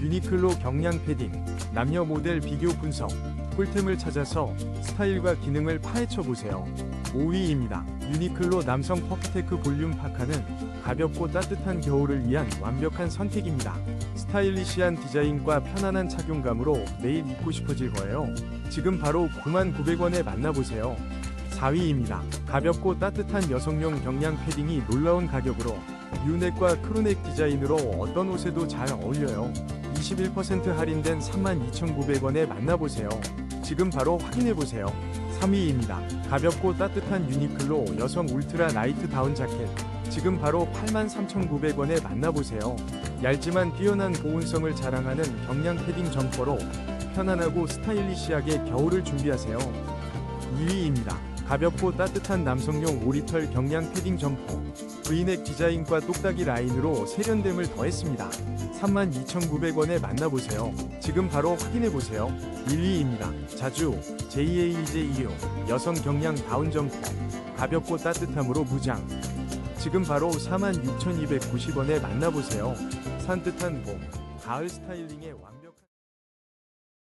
유니클로 경량 패딩, 남녀 모델 비교 분석, 꿀템을 찾아서 스타일과 기능을 파헤쳐 보세요. 5위입니다. 유니클로 남성 퍼프테크 볼륨 파카는 가볍고 따뜻한 겨울을 위한 완벽한 선택입니다. 스타일리시한 디자인과 편안한 착용감으로 매일 입고 싶어질 거예요. 지금 바로 99,900원에 만나보세요. 4위입니다. 가볍고 따뜻한 여성용 경량 패딩이 놀라운 가격으로 유넥과 크루넥 디자인으로 어떤 옷에도 잘 어울려요. 21% 할인된 32,900원에 만나보세요. 지금 바로 확인해보세요. 3위입니다. 가볍고 따뜻한 유니클로 여성 울트라 라이트 다운 자켓. 지금 바로 83,900원에 만나보세요. 얇지만 뛰어난 보온성을 자랑하는 경량 패딩 점퍼로 편안하고 스타일리시하게 겨울을 준비하세요. 2위입니다. 가볍고 따뜻한 남성용 오리털 경량 패딩 점퍼. 브이넥 디자인과 똑딱이 라인으로 세련됨을 더했습니다. 32,900원에 만나보세요. 지금 바로 확인해보세요. 1위입니다. 자주 JAEJ2 여성 경량 다운 점퍼. 가볍고 따뜻함으로 무장. 지금 바로 46,290원에 만나보세요. 산뜻한 봄, 가을 스타일링의 완